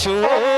শোনো